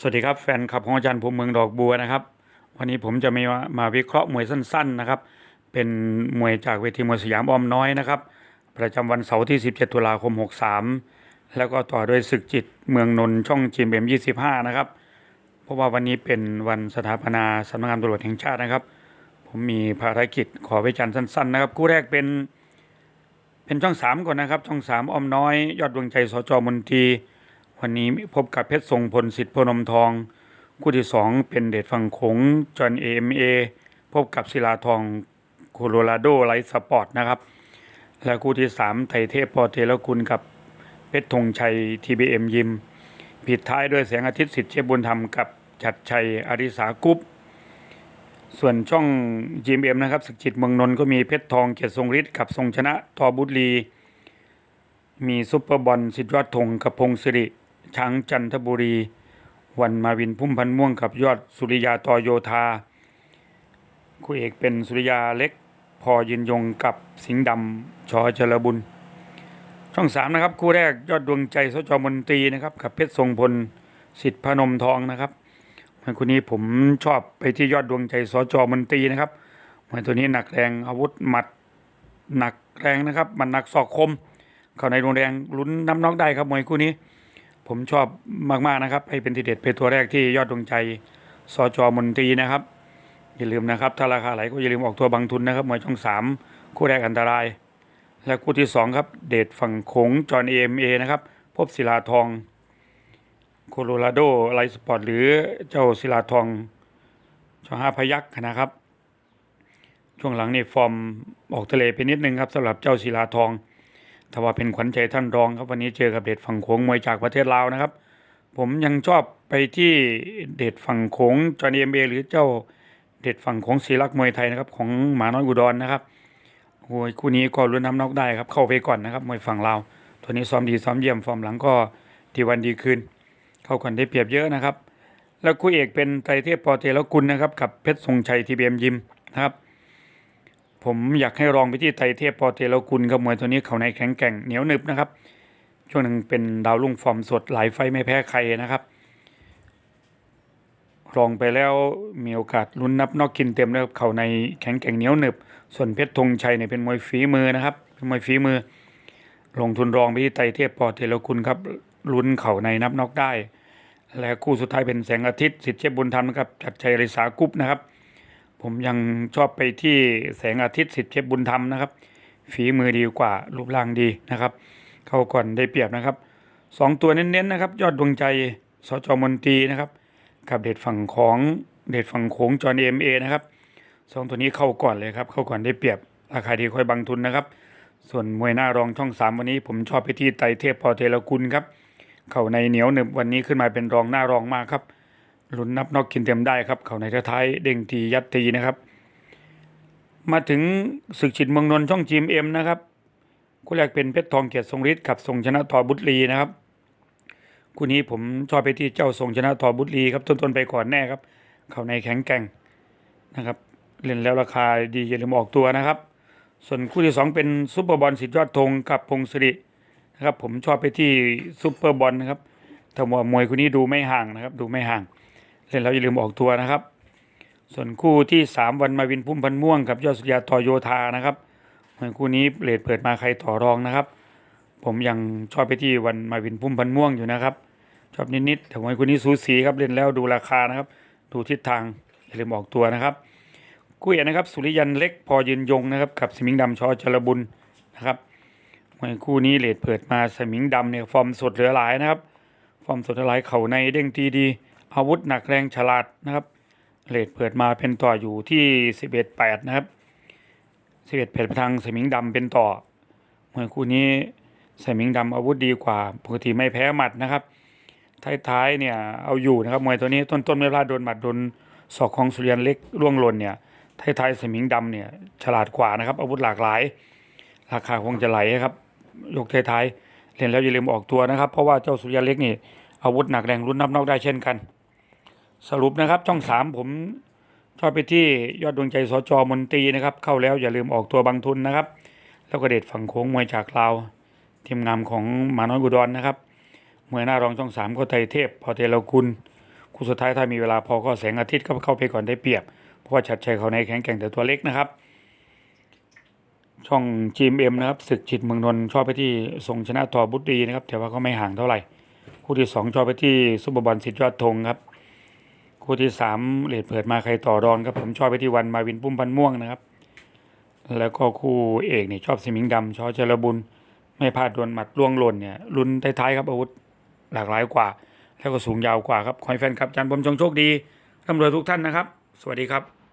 สวัสดีครับแฟนคลับของอาจารย์ภูมิเมืองดอกบัวนะครับ วันนี้ผมจะมีมามาวิเคราะห์มวยสั้น ๆนะครับ เป็นมวยจากเวทีมวยสยามอ้อมน้อยนะครับ ประจำวันเสาร์ที่ 17 ตุลาคม 63 แล้วก็ต่อด้วยศึกจิตเมืองนนท์ช่องจีมเอ็ม25นะครับ เพราะว่าวันนี้เป็นวันสถาปนาสำนักงานตำรวจแห่งชาตินะครับ ผมมีภารกิจขอวิจารณ์สั้น ๆ นะครับ คู่แรกเป็นเป็นช่องสามก่อนนะครับ ช่องสามอ้อมน้อย ยอดดวงใจสจมนตรี วันนี้พบกับเพชรทรงพลสิทธิ์พนมทอง คู่ที่สองเป็นเดชฝั่งโขงจอห์นเอ็มเอพบกับศิลาทองโคโลราโดไลท์สปอร์ตนะครับ และคู่ที่สามไทยเทพพอเทลคุณกับเพชรธงชัยทีบีเอ็มยิมปิดท้ายด้วยแสงอาทิตย์สิทธิ์เชฟบุญธรรมกับจัดชัยอริสากุ๊ปส่วนช่อง GMM นะครับศึกจิตเมืองนนท์ก็มีเพชรทองเกียรติทรงฤทธิ์กับทรงชนะทอบุตรี มีซุปเปอร์บอลสิทธิยอดธงกับพงศิริ ช้างจันทบุรี วันมาวินพุ่มพันม่วงกับยอดสุริยาตอโยธาคู่เอกเป็นสุริยาเล็กพอยืนยงกับสิงห์ดำชอเจรบุญ ช่องสามนะครับ คู่แรกยอดดวงใจสจมนตรีนะครับกับเพชรทรงพลสิทธิพนมทองนะครับมวยคู่นี้ผมชอบไปที่ยอดดวงใจสจมนตรีนะครับมวยตัวนี้หนักแรงอาวุธหมัดหนักแรงนะครับมันหนักศอกคม เข้าในโรงแรงลุ้นน้ำน็อกได้ครับมวยคู่นี้ ผมชอบมากๆนะครับ ให้เป็นทีเด็ดเป็นตัวแรกที่ยอดดวงใจสจมนตรีนะครับ อย่าลืมนะครับ ถ้าราคาไหลก็อย่าลืมออกตัวบางทุนนะครับมวยช่องสามคู่แรกอันตราย และคู่ที่สองครับ เดชฝั่งโขงจอห์นเอ็มเอนะครับ พบศิลาทองโคโลราโดไลท์สปอร์ตหรือเจ้าศิลาทองชอห้าพยักษ์นะครับ ช่วงหลังนี่ฟอร์มออกทะเลไปนิดนึงครับสำหรับเจ้าศิลาทอง ถ้าว่าเป็นขวัญใจท่านรองครับวันนี้เจอกับเดชฝั่งโขงมวยจากประเทศลาวนะครับ ผมยังชอบไปที่เดชฝั่งโขงจอห์นเอ็มเอหรือเจ้าเดชฝั่งโขงศรีลักษ์มวยไทยนะครับของหมาน้อยอุดรนะครับโอ้ยคู่นี้ก็ลุ้นน้ำนอกได้ครับเข้าไปก่อนนะครับมวยฝั่งลาวตัวนี้ซ้อมดีซ้อมเยี่ยมฟอร์มหลังก็ดีวันดีคืนเข้ากันได้เปรียบเยอะนะครับ แล้วคู่เอกเป็นไตรเทพปอเทแล้วกุลนะครับกับเพชรทรงชัยทีบีเอ็มยิมนะครับ ผมอยากให้ลองไปที่ไตรเทพปอเทแล้วกุลครับมวยตัวนี้เขาในแข็งแกร่งเหนียวหนึบนะครับ ช่วงหนึ่งเป็นดาวรุ่งฟอร์มสดหลายไฟไม่แพ้ใครนะครับลองไปแล้วมีโอกาสลุ้นนับนอกกินเต็มนะครับเขาในแข็งแกร่งเหนียวหนึบ ส่วนเพชรธงชัยเนี่ยเป็นมวยฝีมือนะครับเป็นมวยฝีมือ ลงทุนรองไปที่ไตเทพปอเทแล้วกุลครับลุ้นเข่าในนับนอกได้ และคู่สุดท้ายเป็นแสงอาทิตย์สิทธิเชฟบุญธรรมนะครับจัดชัยริสากุ๊ปนะครับ ผมยังชอบไปที่แสงอาทิตย์สิทธิ์เชฟบุญธรรมนะครับ ฝีมือดีกว่ารูปร่างดีนะครับ เข้าก่อนได้เปรียบนะครับสองตัวเน้นๆนะครับ ยอดดวงใจสจมนตรีนะครับกับเด็ดฝั่งของเด็ดฝั่งโขงจอนเอ็มเอนะครับสองตัวนี้เข้าก่อนเลยครับ เข้าก่อนได้เปรียบราคาดีค่อยบังทุนนะครับ ส่วนมวยหน้ารองช่องสามวันนี้ผมชอบไปที่ไตเทพพอเทลกุลครับ เข่าในเหนียวหนึบวันนี้ขึ้นมาเป็นรองหน้ารองมากครับ ลุ้นนับนอกกินเต็มได้ครับ เขาในท้ายเด้งทียัดทีนะครับ มาถึงศึกฉิดเมืองนนท์ช่องจีมเอ็มนะครับคู่แรกเป็นเพชรทองเกียรติทรงฤทธิ์กับทรงชนะทอบุตรีนะครับคู่นี้ผมชอบไปที่เจ้าทรงชนะทอบุตรีครับต้นๆไปก่อนแน่ครับ เขาในแข็งแกร่งนะครับเล่นแล้วราคาดีอย่าลืมออกตัวนะครับ ส่วนคู่ที่สองเป็นซุปเปอร์บอลสิทธิยอดธงกับพงศิรินะครับผมชอบไปที่ซุปเปอร์บอลนะครับแต่ว่ามวยคู่นี้ดูไม่ห่างนะครับ ดูไม่ห่าง เล่นแล้วอย่าลืมออกตัวนะครับ ส่วนคู่ที่สามวันมาวินพุ่มพันม่วงกับยอดสุริยาต่อโยธานะครับมวยคู่นี้เลทเปิดมาใครต่อรองนะครับ ผมยังชอบไปที่วันมาวินพุ่มพันม่วงอยู่นะครับ ชอบนิดๆแต่มวยคู่นี้สูสีครับเล่นแล้วดูราคานะครับ ดูทิศทางอย่าลืมออกตัวนะครับคู่เอกนะครับ สุริยันเล็กพอยืนยงนะครับกับสมิงดำชอจรบุญนะครับมวยคู่นี้เลดเปิดมาสมิงดำเนี่ยฟอร์มสดเหลือหลายนะครับ ฟอร์มสดเหลือหลายเข่าในเด้งทีดี อาวุธหนักแรงฉลาดนะครับเลดเปิดมาเป็นต่ออยู่ที่สิบเอ็ดแปดนะครับสิบเอ็ดแปดทางสมิงดำเป็นต่อมวยคู่นี้สมิงดำอาวุธดีกว่าปกติไม่แพ้หมัดนะครับ ท้ายๆเนี่ยเอาอยู่นะครับมวยตัวนี้ต้นๆไม่พลาดโดนหมัดโดนศอกของสุริยันเล็กล่วงหล่นเนี่ยท้ายๆสมิงดำเนี่ยฉลาดกว่านะครับ อาวุธหลากหลาย ราคาคงจะไหลครับยกท้ายๆเล่นแล้วอย่าลืมออกตัวนะครับ เพราะว่าเจ้าสุริยาเล็กนี่อาวุธหนักแรงรุ่นนับนอกได้เช่นกัน สรุปนะครับช่องสามผมชอบไปที่ยอดดวงใจสจมนตรีนะครับ เข้าแล้วอย่าลืมออกตัวบางทุนนะครับ แล้วก็เด็ดฝั่งโค้งมวยจากลาวทีมงามของมาน้อยอุดรนนะครับมวยหน้ารองช่องสามก็ไทยเทพ พอเทลกุลคู่สุดท้ายถ้ามีเวลาพอก็แสงอาทิตย์ก็เข้าไปก่อนได้เปรียบ เพราะว่าชัดชัยเขาในแข็งแกร่งแต่ตัวเล็กนะครับ ช่อง GMM นะครับศึกจิตเมืองนนท์ชอบไปที่ทรงชนะทอบุตรีนะครับแต่ว่าก็ไม่ห่างเท่าไหร่คู่ที่สองชอบไปที่ซุปเปอร์บอลสิทธิ์ยอดธงครับ คู่ที่สามเลดเปิดมาใครต่อรองครับผมชอบไปที่วันมาวินปุ้มพันม่วงนะครับ แล้วก็คู่เอกเนี่ยชอบสมิงดำชอเจรบุญ ไม่พลาดโดนหมัดล่วงหล่นเนี่ยลุ้นท้ายๆครับอาวุธหลากหลายกว่า แล้วก็สูงยาวกว่าครับขอให้แฟนคลับจันผมจงโชคดีร่ำรวยทุกท่านนะครับ สวัสดีครับ